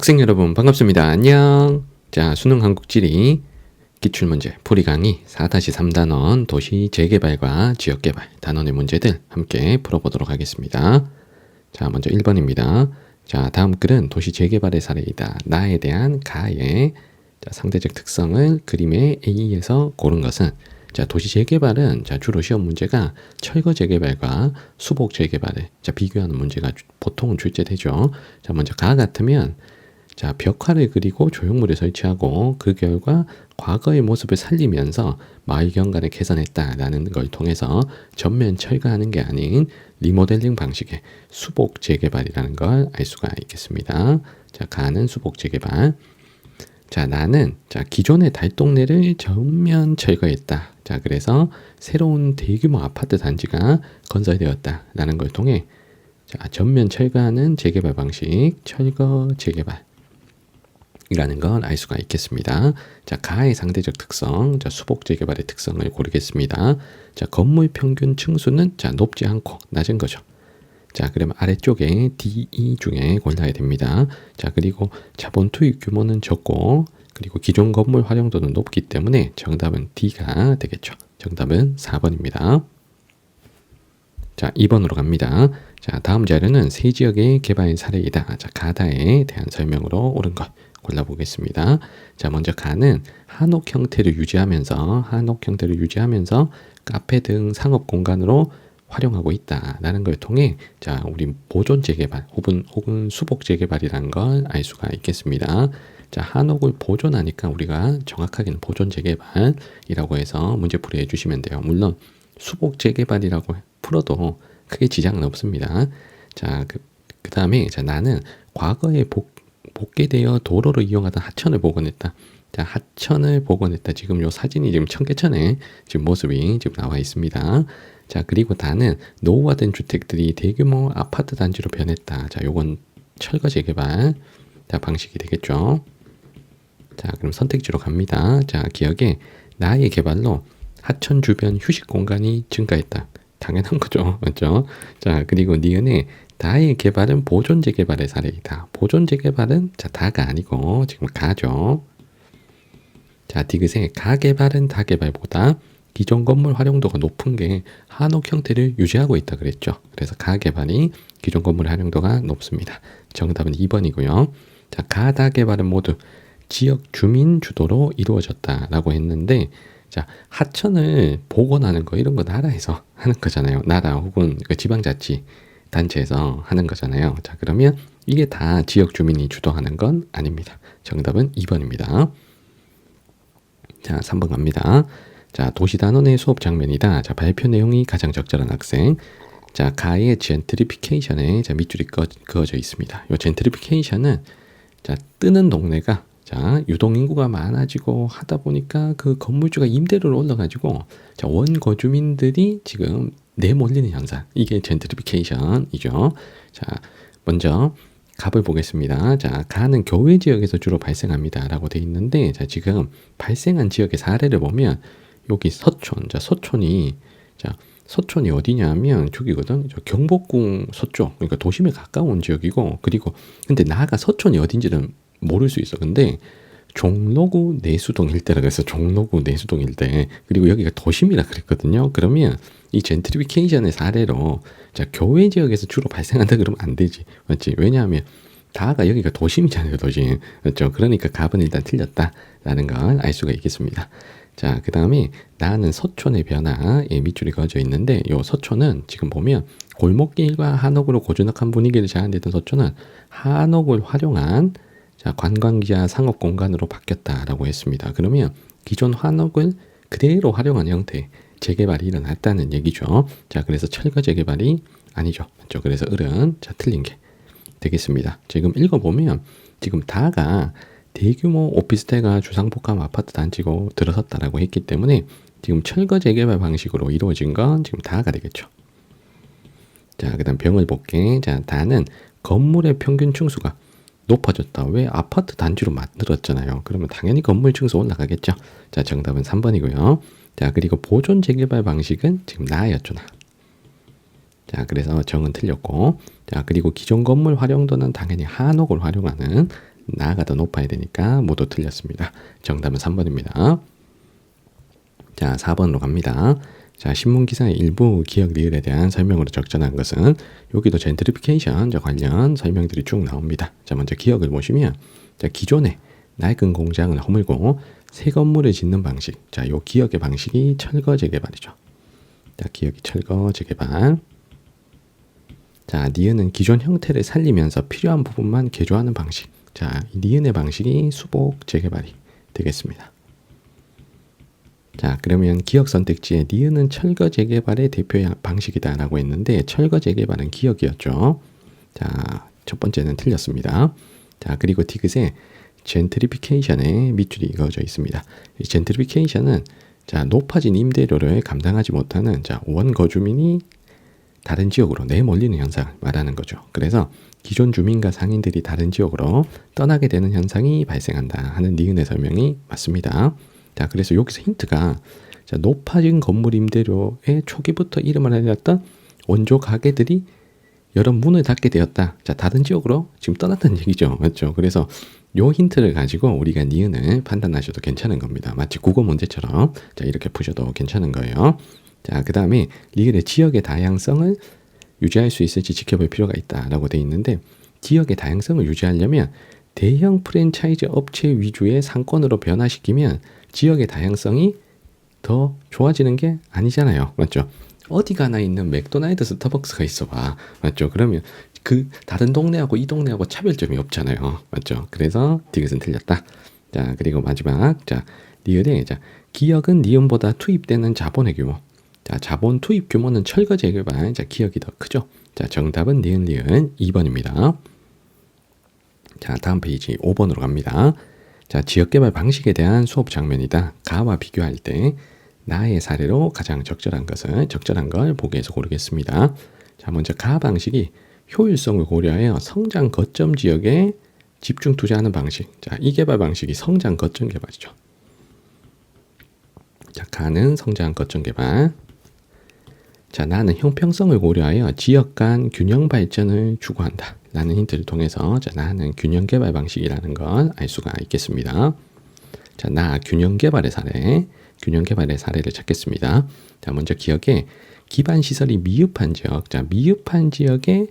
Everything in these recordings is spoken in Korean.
학생 여러분 반갑습니다. 안녕. 자, 수능 한국지리 기출문제 풀이 강의 4-3단원 도시 재개발과 지역개발 단원의 문제들 함께 풀어보도록 하겠습니다. 자, 먼저 1번입니다. 자, 다음 글은 도시 재개발의 사례이다. 나에 대한 가의 자, 상대적 특성을 그림의 A에서 고른 것은 자, 도시 재개발은 자, 주로 시험 문제가 철거 재개발과 수복 재개발을 자, 비교하는 문제가 주- 보통은 출제되죠. 자, 먼저 가 같으면 자, 벽화를 그리고 조형물을 설치하고 그 결과 과거의 모습을 살리면서 마을 경관을 개선했다라는 걸 통해서 전면 철거하는 게 아닌 리모델링 방식의 수복 재개발이라는 걸 알 수가 있겠습니다. 자, 가는 수복 재개발. 자, 나는 자, 기존의 달동네를 전면 철거했다. 자, 그래서 새로운 대규모 아파트 단지가 건설되었다라는 걸 통해 자, 전면 철거하는 재개발 방식, 철거 재개발. 이라는 걸알 수가 있겠습니다. 자, 가의 상대적 특성, 자, 수복 재개발의 특성을 고르겠습니다. 자, 건물 평균 층수는 자, 높지 않고 낮은 거죠. 자, 그러면 아래쪽에 D, E 중에 골라야 됩니다. 자, 그리고 자본 투입 규모는 적고, 그리고 기존 건물 활용도는 높기 때문에 정답은 D가 되겠죠. 정답은 4번입니다. 자, 2번으로 갑니다. 자, 다음 자료는 세 지역의 개발 사례이다. 자, 가다에 대한 설명으로 옳은 것 골라보겠습니다. 자, 먼저 가는 한옥 형태를 유지하면서 한옥 형태를 유지하면서 카페 등 상업 공간으로 활용하고 있다라는 걸 통해 자, 우리 보존 재개발 혹은 혹은 수복 재개발이라는 걸 알 수가 있겠습니다. 자, 한옥을 보존하니까 우리가 정확하게는 보존 재개발이라고 해서 문제 풀이 해 주시면 돼요. 물론 수복 재개발이라고 풀어도 크게 지장은 없습니다. 자, 그, 그 다음에 자, 나는 과거에 복, 복개되어 도로를 이용하던 하천을 복원했다. 자, 하천을 복원했다. 지금 요 사진이 지금 청계천에 지금 모습이 지금 나와 있습니다. 자, 그리고 다는 노후화된 주택들이 대규모 아파트 단지로 변했다. 자, 요건 철거 재개발 자, 방식이 되겠죠. 자, 그럼 선택지로 갑니다. 자, 기억에 나의 개발로 하천 주변 휴식 공간이 증가했다. 당연한 거죠. 맞죠? 자, 그리고 니은의 다의 개발은 보존 재개발의 사례이다. 보존 재개발은 자, 다가 아니고 지금 가죠. 자, 디귿의 가 개발은 다 개발보다 기존 건물 활용도가 높은 게 한옥 형태를 유지하고 있다 그랬죠. 그래서 가 개발이 기존 건물 활용도가 높습니다. 정답은 2번이고요. 자, 가다 개발은 모두 지역 주민 주도로 이루어졌다라고 했는데 자 하천을 복원하는 거 이런 거 나라에서 하는 거잖아요. 나라 혹은 그 지방자치 단체에서 하는 거잖아요. 자 그러면 이게 다 지역 주민이 주도하는 건 아닙니다. 정답은 2번입니다. 자 3번 갑니다. 자 도시 단원의 수업 장면이다. 자 발표 내용이 가장 적절한 학생. 자 가의 젠트리피케이션에 자 밑줄이 그, 그어져 있습니다. 요 젠트리피케이션은 자 뜨는 동네가 자 유동 인구가 많아지고 하다 보니까 그 건물주가 임대료를 올라가지고 자 원거주민들이 지금 내몰리는 현상 이게 젠트리피케이션이죠. 자 먼저 갑을 보겠습니다. 자 가는 교외 지역에서 주로 발생합니다라고 돼 있는데 자 지금 발생한 지역의 사례를 보면 여기 서촌 자 서촌이 자 서촌이 어디냐면 저기거든. 저 경복궁 서쪽. 그러니까 도심에 가까운 지역이고 그리고 근데 나가 서촌이 어딘지는 모를 수 있어. 근데 종로구 내수동 일대라 그래서 종로구 내수동 일대 그리고 여기가 도심이라 그랬거든요. 그러면 이 젠트리피케이션의 사례로 자 교외 지역에서 주로 발생한다 그러면 안 되지, 맞지? 왜냐하면 다가 여기가 도심이잖아요, 도심. 그렇죠? 그러니까 갑은 일단 틀렸다라는 걸 알 수가 있겠습니다. 자, 그 다음에 나는 서촌의 변화, 예, 밑줄이 그어져 있는데, 요 서촌은 지금 보면 골목길과 한옥으로 고즈넉한 분위기를 제한되던 서촌은 한옥을 활용한 자, 관광지와 상업 공간으로 바뀌었다라고 했습니다. 그러면 기존 한옥을 그대로 활용한 형태 재개발이 일어났다는 얘기죠. 자, 그래서 철거 재개발이 아니죠. 맞죠? 그래서 을은 자, 틀린 게 되겠습니다. 지금 읽어보면 지금 다가 대규모 오피스텔과 주상복합 아파트 단지고 들어섰다라고 했기 때문에 지금 철거 재개발 방식으로 이루어진 건 지금 다가 되겠죠. 자, 그 다음 병을 볼게. 자, 다는 건물의 평균 층수가 높아졌다. 왜 아파트 단지로 만들었잖아요. 그러면 당연히 건물 층수 올라가겠죠. 자, 정답은 3번이고요. 자, 그리고 보존 재개발 방식은 지금 나였죠, 나. 자, 그래서 정은 틀렸고. 자, 그리고 기존 건물 활용도는 당연히 한옥을 활용하는 나가 더 높아야 되니까 모두 틀렸습니다. 정답은 3번입니다. 자, 4번으로 갑니다. 자, 신문 기사의 일부 기억 리을에 대한 설명으로 적절한 것은 여기도 젠트리피케이션 관련 설명들이 쭉 나옵니다. 자, 먼저 기억을 보시면 자, 기존의 낡은 공장을 허물고 새 건물을 짓는 방식. 자, 요 기억의 방식이 철거 재개발이죠. 자, 기억이 철거 재개발. 자, 니은은 기존 형태를 살리면서 필요한 부분만 개조하는 방식. 자, 이 니은의 방식이 수복 재개발이 되겠습니다. 자, 그러면 기억 선택지에 니은은 철거 재개발의 대표 방식이다라고 했는데 철거 재개발은 기억이었죠. 자, 첫 번째는 틀렸습니다. 자, 그리고 디귿에 젠트리피케이션의 밑줄이 이어져 있습니다. 이 젠트리피케이션은 자, 높아진 임대료를 감당하지 못하는 자, 원 거주민이 다른 지역으로 내몰리는 현상을 말하는 거죠. 그래서 기존 주민과 상인들이 다른 지역으로 떠나게 되는 현상이 발생한다 하는 니은의 설명이 맞습니다. 자, 그래서 여기서 힌트가 자, 높아진 건물 임대료의 초기부터 이름을 알렸던 원조 가게들이 여러 문을 닫게 되었다. 자, 다른 지역으로 지금 떠났다는 얘기죠. 맞죠? 그래서 요 힌트를 가지고 우리가 니은을 판단하셔도 괜찮은 겁니다. 마치 국어 문제처럼 자, 이렇게 푸셔도 괜찮은 거예요. 자, 그 다음에 리을의 지역의 다양성을 유지할 수 있을지 지켜볼 필요가 있다라고 돼 있는데 지역의 다양성을 유지하려면 대형 프랜차이즈 업체 위주의 상권으로 변화시키면 지역의 다양성이 더 좋아지는 게 아니잖아요. 맞죠? 어디 가나 있는 맥도날드 스타벅스가 있어 봐. 맞죠? 그러면 그 다른 동네하고 이 동네하고 차별점이 없잖아요. 맞죠? 그래서 디귿은 틀렸다. 자, 그리고 마지막. 자, 리을에 자, 기억은 니은보다 투입되는 자본의 규모. 자, 자본 투입 규모는 철거 재개발. 자, 기억이 더 크죠. 자, 정답은 니은 리은 2번입니다. 자, 다음 페이지 5번으로 갑니다. 자, 지역개발 방식에 대한 수업 장면이다. 가와 비교할 때 나의 사례로 가장 적절한 것을 적절한 걸 보기에서 고르겠습니다. 자, 먼저 가 방식이 효율성을 고려하여 성장 거점 지역에 집중 투자하는 방식. 자, 이 개발 방식이 성장 거점 개발이죠. 자, 가는 성장 거점 개발. 자, 나는 형평성을 고려하여 지역 간 균형 발전을 추구한다. 라는 힌트를 통해서 자, 나는 균형 개발 방식이라는 걸 알 수가 있겠습니다. 자, 나 균형 개발의 사례, 균형 개발의 사례를 찾겠습니다. 자, 먼저 기억에 기반 시설이 미흡한 지역, 자, 미흡한 지역에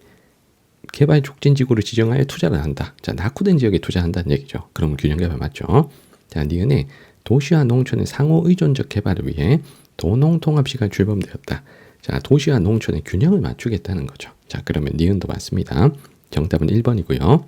개발 촉진 지구를 지정하여 투자를 한다. 자, 낙후된 지역에 투자한다는 얘기죠. 그러면 균형 개발 맞죠? 자, 니은에 도시와 농촌의 상호 의존적 개발을 위해 도농 통합 시가 출범되었다. 자, 도시와 농촌의 균형을 맞추겠다는 거죠. 자, 그러면 니은도 맞습니다. 정답은 1번이고요.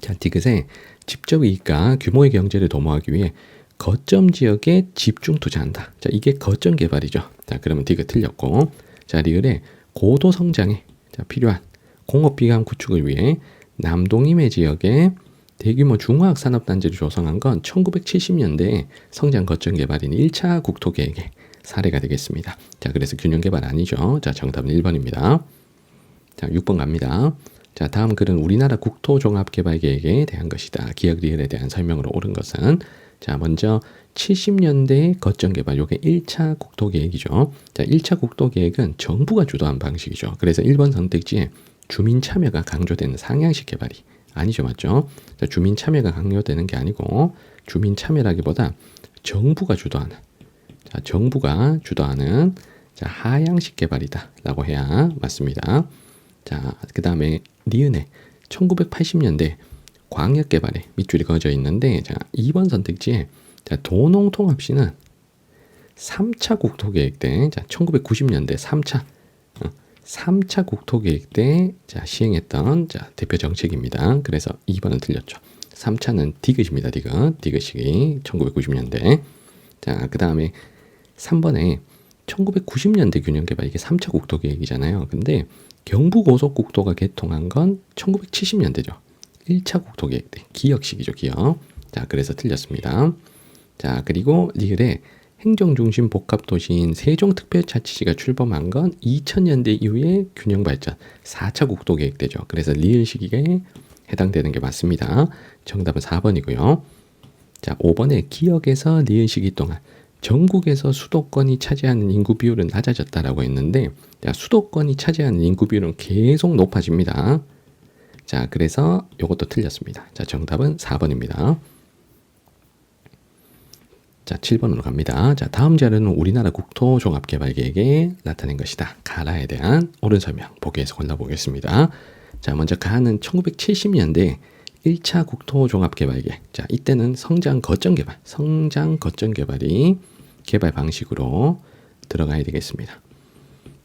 자, 디귿에 직접 이익과 규모의 경제를 도모하기 위해 거점 지역에 집중 투자한다. 자, 이게 거점 개발이죠. 자, 그러면 디귿 틀렸고. 자, 리을에 고도 성장에 자, 필요한 공업 비감 구축을 위해 남동임의 지역에 대규모 중화학 산업단지를 조성한 건 1970년대 성장 거점 개발인 1차 국토 계획의 사례가 되겠습니다. 자, 그래서 균형 개발 아니죠. 자, 정답은 1번입니다. 자, 6번 갑니다. 자, 다음 글은 우리나라 국토종합개발계획에 대한 것이다. 기억 리을에 대한 설명으로 옳은 것은 자, 먼저 70년대 거점 개발 요게 1차 국토 계획이죠. 자, 1차 국토 계획은 정부가 주도한 방식이죠. 그래서 1번 선택지에 주민 참여가 강조되는 상향식 개발이 아니죠. 맞죠? 자, 주민 참여가 강요되는 게 아니고 주민 참여라기보다 정부가 주도하는 자, 정부가 주도하는 자, 하향식 개발이다라고 해야 맞습니다. 자, 그 다음에 니은에 1980년대 광역 개발에 밑줄이 그어져 있는데 자, 2번 선택지에 자, 도농통합 시는 3차 국토계획 때 자, 1990년대 3차 어, 3차 국토계획 때 자, 시행했던 자, 대표 정책입니다. 그래서 2번은 틀렸죠. 3차는 디귿입니다. 디귿. 디귿이 1990년대. 자, 그 다음에 3번에 1990년대 균형 개발 이게 3차 국토계획이잖아요. 근데 경부고속국도가 개통한 건 1970년대죠. 1차 국토계획 때 기억식이죠, 기억. 자, 그래서 틀렸습니다. 자, 그리고 리을에 행정중심 복합도시인 세종특별자치시가 출범한 건 2000년대 이후에 균형 발전 4차 국토계획 때죠. 그래서 리을 시기에 해당되는 게 맞습니다. 정답은 4번이고요. 자, 5번에 기억에서 리을 시기 동안 전국에서 수도권이 차지하는 인구 비율은 낮아졌다라고 했는데 자, 수도권이 차지하는 인구 비율은 계속 높아집니다. 자, 그래서 요것도 틀렸습니다. 자, 정답은 4번입니다. 자, 7번으로 갑니다. 자, 다음 자료는 우리나라 국토 종합 개발 계획에 나타낸 것이다. 가라에 대한 옳은 설명 보기에서 골라보겠습니다. 자, 먼저 가는 1970년대 1차 국토종합개발계획. 자, 이때는 성장 거점 개발, 성장 거점 개발이 개발 방식으로 들어가야 되겠습니다.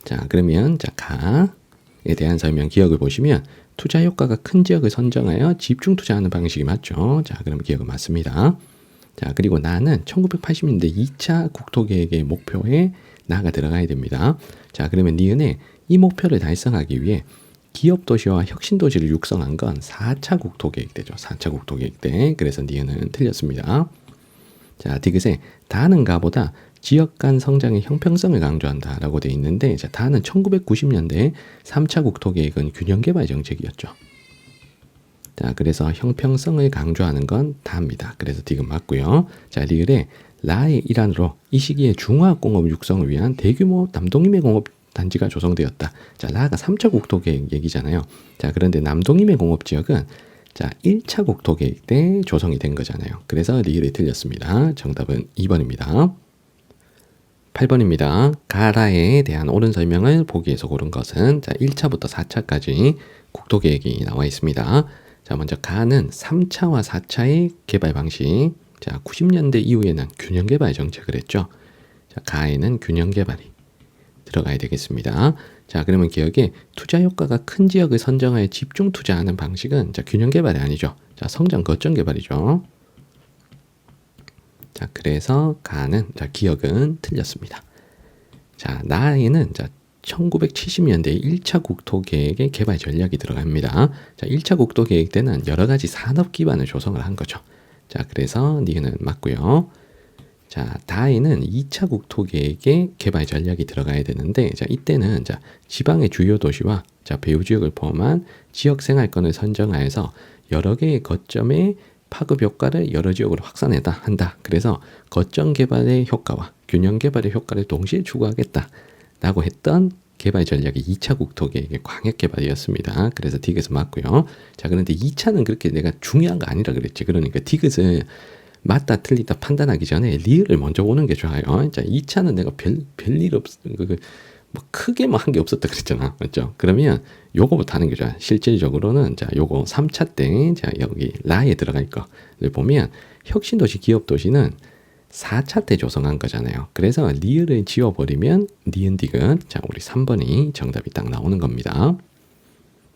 자, 그러면 자, 가에 대한 설명 기억을 보시면 투자 효과가 큰 지역을 선정하여 집중 투자하는 방식이 맞죠. 자, 그럼 기억은 맞습니다. 자, 그리고 나는 1980년대 2차 국토계획의 목표에 나가 들어가야 됩니다. 자, 그러면 니은에 이 목표를 달성하기 위해 기업 도시와 혁신 도시를 육성한 건 4차 국토 계획 때죠. 4차 국토 계획 때. 그래서 니은은 틀렸습니다. 자, 디귿에 다는 가 보다 지역 간 성장의 형평성을 강조한다 라고 돼 있는데 자, 다는 1990년대 3차 국토계획은 균형 개발 정책이었죠. 자, 그래서 형평성을 강조하는 건 다입니다. 그래서 디귿 맞고요. 자, 리을에 라의 일환으로 이 시기에 중화공업 육성을 위한 대규모 남동임의 공업 단지가 조성되었다. 자, 라가 3차 국토 계획 얘기잖아요. 자, 그런데 남동임의 공업 지역은 자, 1차 국토 계획 때 조성이 된 거잖아요. 그래서 리을이 틀렸습니다. 정답은 2번입니다. 8번입니다. 가라에 대한 옳은 설명을 보기에서 고른 것은 자, 1차부터 4차까지 국토 계획이 나와 있습니다. 자, 먼저 가는 3차와 4차의 개발 방식. 자, 90년대 이후에는 균형 개발 정책을 했죠. 자, 가에는 균형 개발이 들어가야 되겠습니다. 자, 그러면 기억에 투자 효과가 큰 지역을 선정하여 집중 투자하는 방식은 자, 균형 개발이 아니죠. 자, 성장 거점 개발이죠. 자, 그래서 가는 자, 기억은 틀렸습니다. 자, 나에는 자, 1970년대 1차 국토계획의 개발 전략이 들어갑니다. 자, 1차 국토계획 때는 여러 가지 산업 기반을 조성을 한 거죠. 자, 그래서 니은 맞고요. 자, 다에는 2차 국토계획의 개발 전략이 들어가야 되는데, 자, 이때는 자, 지방의 주요 도시와 자, 배후 지역을 포함한 지역 생활권을 선정하여서 여러 개의 거점의 파급 효과를 여러 지역으로 확산해다 한다. 그래서 거점 개발의 효과와 균형 개발의 효과를 동시에 추구하겠다. 라고 했던 개발 전략이 2차 국토계획의 광역 개발이었습니다. 그래서 디귿은 맞고요. 자, 그런데 2차는 그렇게 내가 중요한 거 아니라 그랬지. 그러니까 디귿을 맞다 틀리다 판단하기 전에 리을을 먼저 보는 게 좋아요. 자, 2차는 내가 별, 별일 없, 그, 그, 뭐 크게 뭐 한 게 없었다 그랬잖아. 맞죠? 그러면 요거부터 하는 게 좋아. 실질적으로는 자, 요거 3차 때, 자, 여기 라에 들어갈 거를 보면 혁신도시, 기업도시는 4차 때 조성한 거잖아요. 그래서 리을을 지워버리면 니은디귿. 자, 우리 3번이 정답이 딱 나오는 겁니다.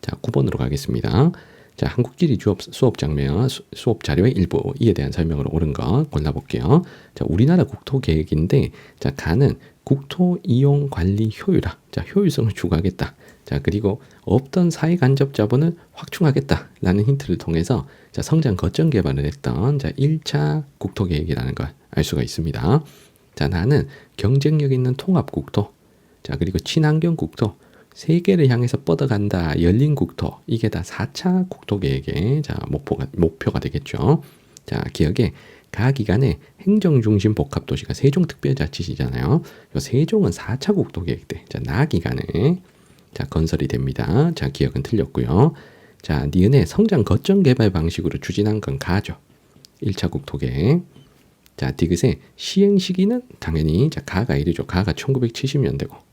자, 9번으로 가겠습니다. 자, 한국지리 수업, 수업 장면, 수, 수업 자료의 일부, 이에 대한 설명을 옳은 거 골라볼게요. 자, 우리나라 국토 계획인데, 자, 가는 국토 이용 관리 효율화. 자, 효율성을 추구하겠다. 자, 그리고 없던 사회 간접 자본을 확충하겠다라는 힌트를 통해서 자, 성장 거점 개발을 했던 자, 1차 국토 계획이라는 걸 알 수가 있습니다. 자, 나는 경쟁력 있는 통합 국토. 자, 그리고 친환경 국토. 세계를 향해서 뻗어간다. 열린 국토. 이게 다 4차 국토 계획의 자, 목표가 목표가 되겠죠. 자, 기억에 가 기간에 행정 중심 복합 도시가 세종 특별자치시잖아요. 요 세종은 4차 국토 계획 때. 자, 나 기간에 자, 건설이 됩니다. 자, 기억은 틀렸고요. 자, 니은의 성장 거점 개발 방식으로 추진한 건 가죠. 1차 국토계. 자, 디귿의 시행 시기는 당연히 자, 가가 1이죠. 가가 1970년대고.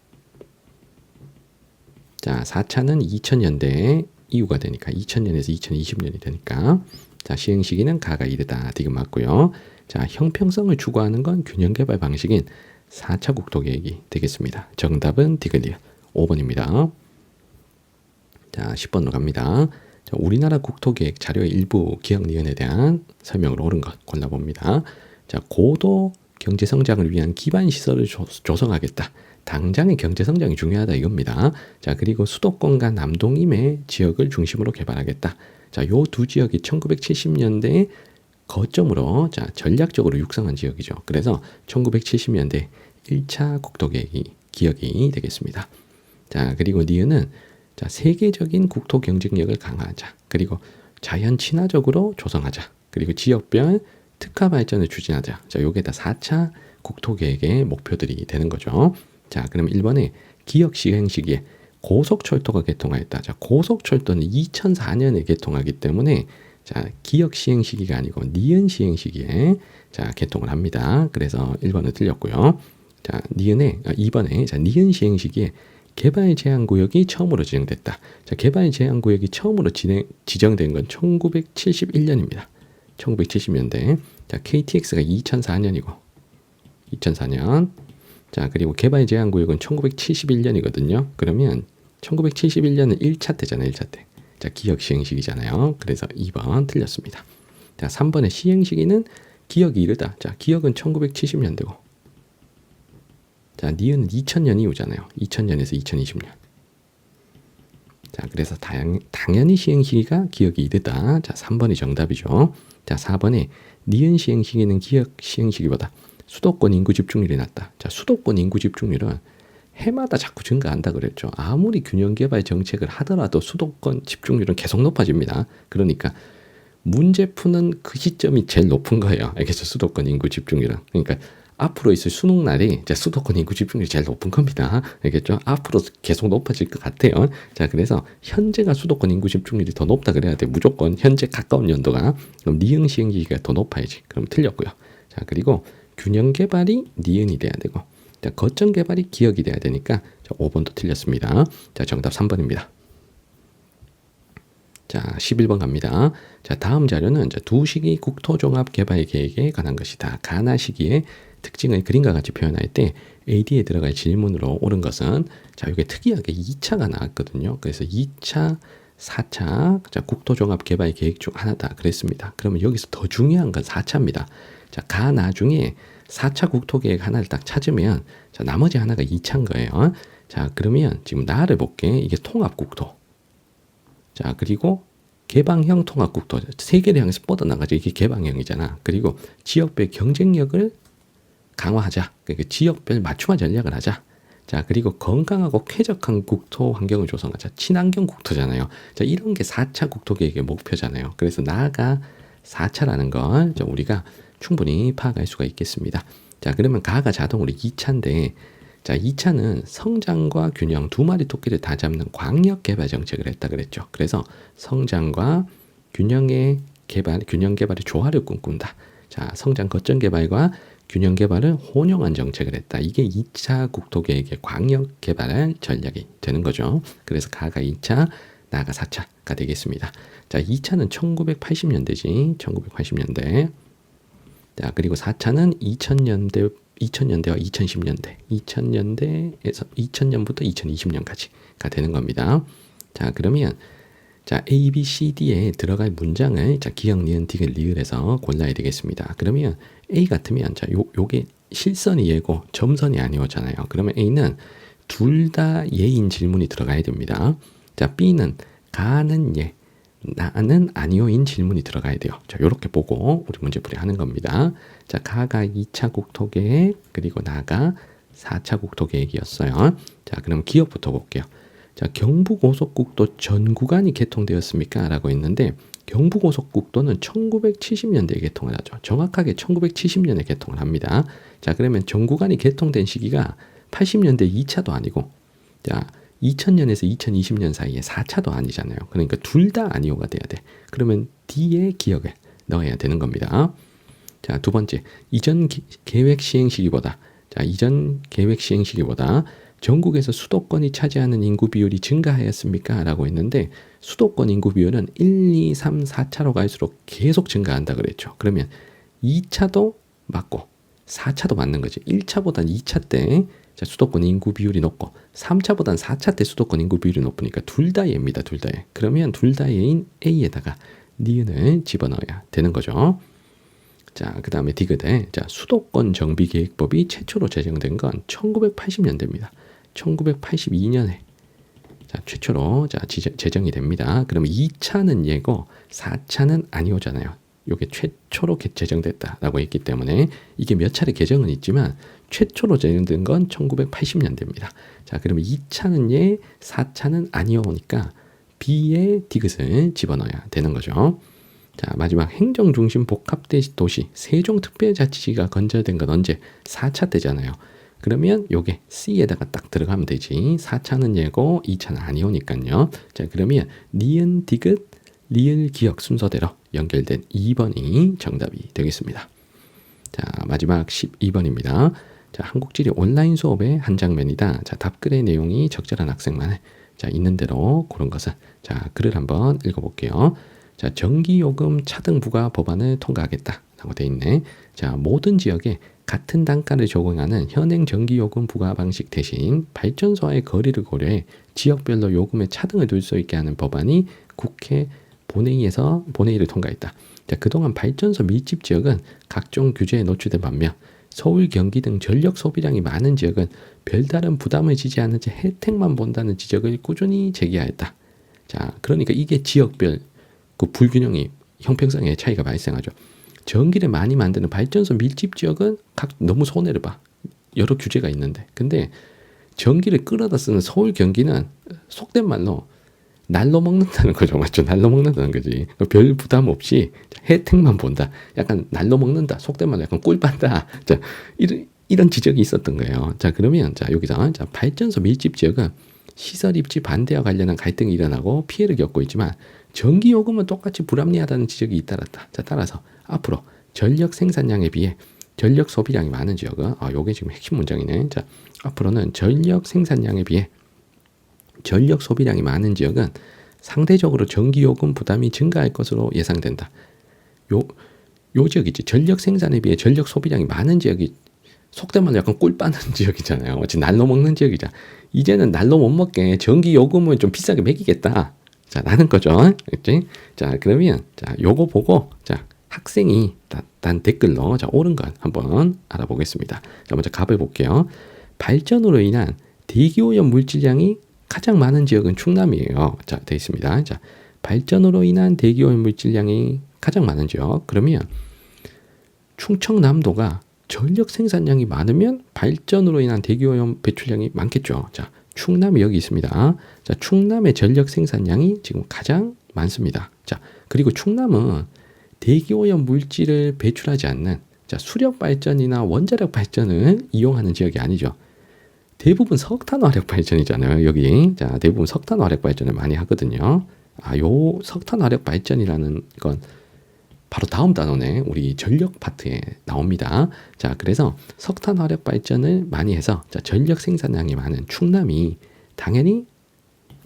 자, 4차는 2000년대 이후가 되니까 2000년에서 2020년이 되니까 자, 시행 시기는 가가 1이다. 디귿 맞고요. 자, 형평성을 추구하는 건 균형 개발 방식인 4차 국토 계획이 되겠습니다. 정답은 디귿이요. 5번입니다. 자, 10번으로 갑니다. 자, 우리나라 국토계획 자료의 일부 기억 니은에 대한 설명을 옳은 것 골라봅니다. 자, 고도 경제 성장을 위한 기반 시설을 조, 조성하겠다. 당장의 경제 성장이 중요하다 이겁니다. 자, 그리고 수도권과 남동임의 지역을 중심으로 개발하겠다. 자, 요 두 지역이 1970년대 거점으로 자, 전략적으로 육성한 지역이죠. 그래서 1970년대 1차 국토 계획이 기억이 되겠습니다. 자, 그리고 니은은 자, 세계적인 국토 경쟁력을 강화하자. 그리고 자연 친화적으로 조성하자. 그리고 지역별 특화 발전을 추진하자. 자, 요게 다 4차 국토 계획의 목표들이 되는 거죠. 자, 그럼 1번에 기억 시행 시기에 고속철도가 개통하였다. 자, 고속철도는 2004년에 개통하기 때문에 자, 기억 시행 시기가 아니고 니은 시행 시기에 자, 개통을 합니다. 그래서 1번은 틀렸고요. 자, 니은에 아, 2번에 자, 니은 시행 시기에 개발 제한 구역이 처음으로 지정됐다. 자, 개발 제한 구역이 처음으로 진행, 지정된 건 1971년입니다. 1970년대. 자, KTX가 2004년이고 2004년. 자, 그리고 개발 제한 구역은 1971년이거든요. 그러면 1971년은 1차 때잖아요, 1차 때. 자, 기억 시행 시기잖아요. 그래서 2번 틀렸습니다. 자, 3번의 시행 시기는 기억이 이르다. 자, 기억은 1970년대고. 자, 니은은 2000년 이후잖아요. 2000년에서 2020년. 자, 그래서 당, 당연히 시행 시기가 기억이 이르다. 자, 3번이 정답이죠. 자, 4번에 니은 시행 시기는 기억 시행 시기보다 수도권 인구 집중률이 낮다. 자, 수도권 인구 집중률은 해마다 자꾸 증가한다 그랬죠. 아무리 균형 개발 정책을 하더라도 수도권 집중률은 계속 높아집니다. 그러니까 문제 푸는 그 시점이 제일 높은 거예요. 알겠죠? 수도권 인구 집중률은. 그러니까 앞으로 있을 수능 날이 이제 수도권 인구 집중률이 제일 높은 겁니다. 알겠죠? 앞으로 계속 높아질 것 같아요. 자, 그래서 현재가 수도권 인구 집중률이 더 높다 그래야 돼. 무조건 현재 가까운 연도가 그럼 니은 시행기가 더 높아야지. 그럼 틀렸고요. 자, 그리고 균형 개발이 니은이 돼야 되고 자, 거점 개발이 기억이 돼야 되니까 자, 5번도 틀렸습니다. 자, 정답 3번입니다. 자, 11번 갑니다. 자, 다음 자료는 자, 두 시기 국토종합 개발 계획에 관한 것이다. 가나 시기의 특징을 그림과 같이 표현할 때 AD에 들어갈 질문으로 옳은 것은 자, 이게 특이하게 2차가 나왔거든요. 그래서 2차 4차 자, 국토종합 개발 계획 중 하나다 그랬습니다. 그러면 여기서 더 중요한 건 4차입니다. 자, 가 나중에 4차 국토계획 하나를 딱 찾으면 자, 나머지 하나가 2차인 거예요. 자, 그러면 지금 나를 볼게. 이게 통합국토. 자, 그리고 개방형 통합국토. 세 개를 향해서 뻗어나가죠. 이게 개방형이잖아. 그리고 지역별 경쟁력을 강화하자. 그러니까 지역별 맞춤화 전략을 하자. 자, 그리고 건강하고 쾌적한 국토 환경을 조성하자. 친환경 국토잖아요. 자, 이런 게 4차 국토계획의 목표잖아요. 그래서 나아가 4차라는 걸 우리가 충분히 파악할 수가 있겠습니다. 자, 그러면 가가 자동으로 2차인데 자, 2차는 성장과 균형 두 마리 토끼를 다 잡는 광역 개발 정책을 했다 그랬죠. 그래서 성장과 균형의 개발, 균형 개발의 조화를 꿈꾼다. 자, 성장 거점 개발과 균형 개발을 혼용한 정책을 했다. 이게 2차 국토계획의 광역 개발 전략이 되는 거죠. 그래서 가가 2차, 나가 4차가 되겠습니다. 자, 2차는 1980년대지. 1980년대. 자, 그리고 4차는 2000년대 2000년대와 2010년대, 2000년대에서 2000년부터 2020년까지가 되는 겁니다. 자, 그러면 자, A, B, C, D에 들어갈 문장을 자, 기억, 니은, 디귿, 리을에서 골라야 되겠습니다. 그러면 A 같으면 자, 요 요게 실선이 예고 점선이 아니오잖아요. 그러면 A는 둘 다 예인 질문이 들어가야 됩니다. 자, B는 가는 예, 나는 아니오인 질문이 들어가야 돼요. 자, 요렇게 보고 우리 문제풀이 하는 겁니다. 자, 가가 2차 국토계획, 그리고 나가 4차 국토계획이었어요. 자, 그럼 기억부터 볼게요. 자, 경부고속국도 전 구간이 개통되었습니까? 라고 했는데, 경부고속국도는 1970년대에 개통을 하죠. 정확하게 1970년에 개통을 합니다. 자, 그러면 전 구간이 개통된 시기가 80년대 2차도 아니고, 자, 2000년에서 2020년 사이에 4차도 아니잖아요. 그러니까 둘 다 아니오가 돼야 돼. 그러면 D의 기억을 넣어야 되는 겁니다. 자, 두 번째. 이전 기, 계획 시행 시기보다 자, 이전 계획 시행 시기보다 전국에서 수도권이 차지하는 인구 비율이 증가하였습니까? 라고 했는데 수도권 인구 비율은 1, 2, 3, 4차로 갈수록 계속 증가한다 그랬죠. 그러면 2차도 맞고 4차도 맞는 거지. 1차보다 2차 때 자, 수도권 인구 비율이 높고 3차보단 4차 때 수도권 인구 비율이 높으니까 둘 다 예입니다. 둘 다 예. 그러면 둘 다 예인 A에다가 니은을 집어넣어야 되는 거죠. 자, 그 다음에 디귿에 자, 수도권 정비계획법이 최초로 제정된 건 1980년대입니다. 1982년에 자, 최초로 자, 제정이 됩니다. 그러면 2차는 예고 4차는 아니오잖아요. 요게 최초로 제정됐다라고 했기 때문에 이게 몇 차례 개정은 있지만 최초로 제정된 건 1980년대입니다. 자, 그러면 2차는 예, 4차는 아니오니까 B의 디귿을 집어넣어야 되는 거죠. 자, 마지막 행정 중심 복합 도시 세종 특별자치시가 건설된 건 언제? 4차 때잖아요. 그러면 요게 C에다가 딱 들어가면 되지. 4차는 예고 2차는 아니오니까요. 자, 그러면 니은, 디귿, 리을, 기억 순서대로 연결된 2번이 정답이 되겠습니다. 자, 마지막 12번입니다. 자, 한국지리 온라인 수업의 한 장면이다. 자, 답글의 내용이 적절한 학생만 해. 자, 있는 대로 그런 것을 자, 글을 한번 읽어볼게요. 자, 전기요금 차등 부과 법안을 통과하겠다. 라고 돼 있네. 자, 모든 지역에 같은 단가를 적용하는 현행 전기요금 부과 방식 대신 발전소와의 거리를 고려해 지역별로 요금의 차등을 둘 수 있게 하는 법안이 국회 본회의에서 본회의를 통과했다. 자, 그동안 발전소 밀집 지역은 각종 규제에 노출된 반면 서울, 경기 등 전력 소비량이 많은 지역은 별다른 부담을 지지 않은 채 혜택만 본다는 지적을 꾸준히 제기하였다. 자, 그러니까 이게 지역별 그 불균형이 형평성의 차이가 발생하죠. 전기를 많이 만드는 발전소 밀집 지역은 각 너무 손해를 봐. 여러 규제가 있는데. 근데 전기를 끌어다 쓰는 서울 경기는 속된 말로 날로 먹는다는 거죠. 맞죠? 날로 먹는다는 거지. 별 부담 없이 혜택만 본다. 약간 날로 먹는다. 속된 말로 약간 꿀 빤다. 자, 이런, 이런 지적이 있었던 거예요. 자, 그러면 자, 여기서 자, 발전소 밀집 지역은 시설 입지 반대와 관련한 갈등이 일어나고 피해를 겪고 있지만 전기 요금은 똑같이 불합리하다는 지적이 잇따랐다. 자, 따라서 앞으로 전력 생산량에 비해 전력 소비량이 많은 지역은 아, 요게 지금 핵심 문장이네. 자, 앞으로는 전력 생산량에 비해 전력 소비량이 많은 지역은 상대적으로 전기요금 부담이 증가할 것으로 예상된다. 요, 요 지역이지. 전력 생산에 비해 전력 소비량이 많은 지역이 속된 말로 약간 꿀 빠는 지역이잖아요. 마치 날로 먹는 지역이자. 이제는 날로 못 먹게 전기요금을 좀 비싸게 매기겠다. 자, 라는 거죠. 그치? 자, 그러면, 자, 요거 보고, 자, 학생이 단 댓글로, 자, 옳은 것 한번 알아보겠습니다. 자, 먼저 값을 볼게요. 발전으로 인한 대기오염 물질량이 가장 많은 지역은 충남이에요. 자, 되어 있습니다. 자, 발전으로 인한 대기 오염 물질량이 가장 많은 지역. 그러면 충청남도가 전력 생산량이 많으면 발전으로 인한 대기 오염 배출량이 많겠죠. 자, 충남이 여기 있습니다. 자, 충남의 전력 생산량이 지금 가장 많습니다. 자, 그리고 충남은 대기 오염 물질을 배출하지 않는 자, 수력 발전이나 원자력 발전을 이용하는 지역이 아니죠. 대부분 석탄 화력 발전이잖아요. 여기 자 대부분 석탄 화력 발전을 많이 하거든요. 아요 석탄 화력 발전이라는 건 바로 다음 단원에 우리 전력 파트에 나옵니다. 자 그래서 석탄 화력 발전을 많이 해서 자 전력 생산량이 많은 충남이 당연히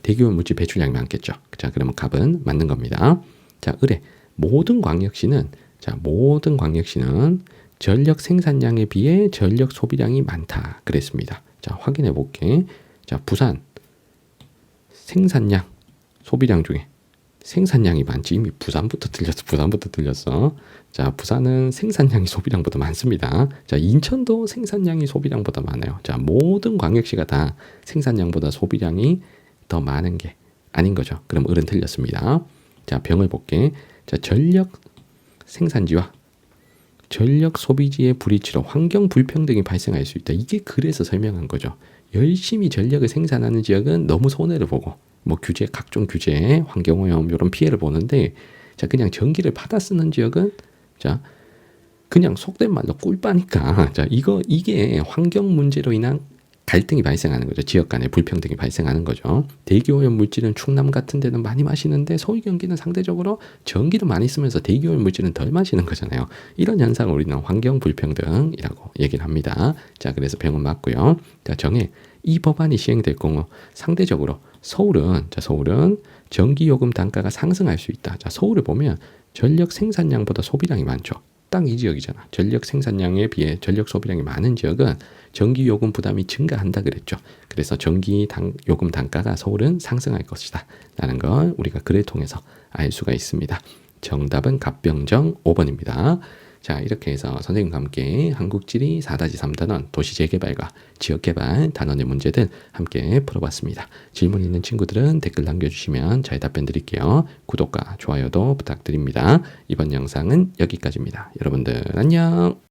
대기오염 물질 배출량이 많겠죠. 자 그러면 값은 맞는 겁니다. 자 의뢰 모든 광역시는 자 모든 광역시는 전력 생산량에 비해 전력 소비량이 많다 그랬습니다. 자, 확인해 볼게. 자, 부산. 생산량 소비량 중에 생산량이 많지. 이미 부산부터 틀렸어 부산부터 틀렸어. 자 부산은 생산량이 소비량보다 많습니다. 자 인천도 생산량이 소비량보다 많아요. 자 모든 광역시가 다 생산량보다 소비량이 더 많은 게 아닌 거죠. 그럼 을은 틀렸습니다. 자 병을 볼게. 자 전력 생산지와 전력 소비지의 불이치로 환경 불평등이 발생할 수 있다. 이게 그래서 설명한 거죠. 열심히 전력을 생산하는 지역은 너무 손해를 보고 뭐 규제 각종 규제, 환경오염 이런 피해를 보는데 자 그냥 전기를 받아 쓰는 지역은 자 그냥 속된 말로 꿀빠니까 자 이거 이게 환경 문제로 인한 갈등이 발생하는 거죠. 지역 간의 불평등이 발생하는 거죠. 대기오염 물질은 충남 같은 데는 많이 마시는데 서울 경기는 상대적으로 전기를 많이 쓰면서 대기오염 물질은 덜 마시는 거잖아요. 이런 현상을 우리는 환경 불평등이라고 얘기를 합니다. 자, 그래서 병은 맞고요. 자, 정해 이 법안이 시행될 경우 상대적으로 서울은 자, 서울은 전기 요금 단가가 상승할 수 있다. 자, 서울을 보면 전력 생산량보다 소비량이 많죠. 딱 이 지역이잖아. 전력 생산량에 비해 전력 소비량이 많은 지역은 전기 요금 부담이 증가한다 그랬죠. 그래서 전기 당, 요금 단가가 서울은 상승할 것이다. 라는 걸 우리가 글을 통해서 알 수가 있습니다. 정답은 갑병정 5번입니다. 자, 이렇게 해서 선생님과 함께 한국지리 4-3단원 도시재개발과 지역개발 단원의 문제들 함께 풀어봤습니다. 질문 있는 친구들은 댓글 남겨주시면 잘 답변 드릴게요. 구독과 좋아요도 부탁드립니다. 이번 영상은 여기까지입니다. 여러분들 안녕!